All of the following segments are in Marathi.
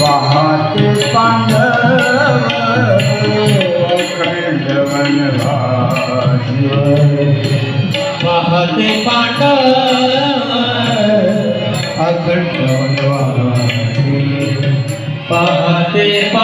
पाहते पांडव अखंड वनवासी पाहते पांडव अखंड वनवासी पाहते पांडव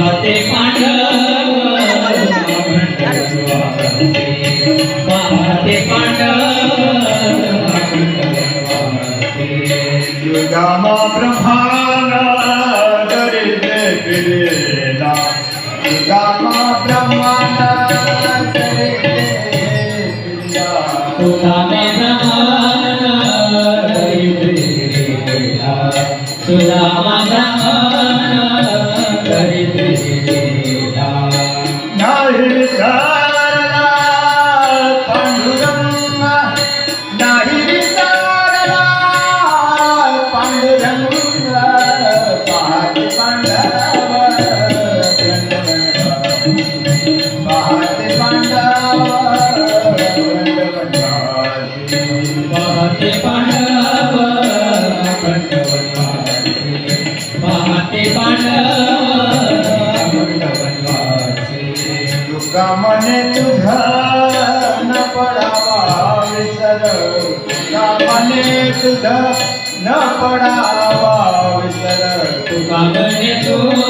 पाहते पांडव पाहते पांडव सुदामा ब्रह्माना पाहते पांडव अखंड वनवासी पाहते पांडव अखंड वनवासी तुका मने तुझा न पडावा विसर. तुका मने तुझा न पडावा विसर. तुका म्हणे तुझा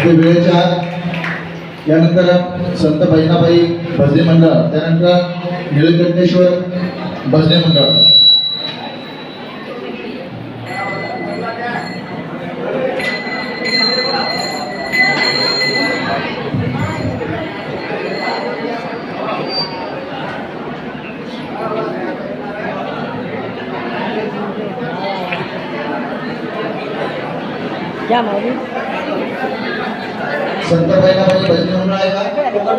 अगदी वेळेच्या आत यानंतर संत बहिणाबाई भजने मंडळ त्यानंतर निळकंठेश्वर भजने मंडळ. या माऊली. संत पहिला बहिणाबाई भजन म्हणून आहे का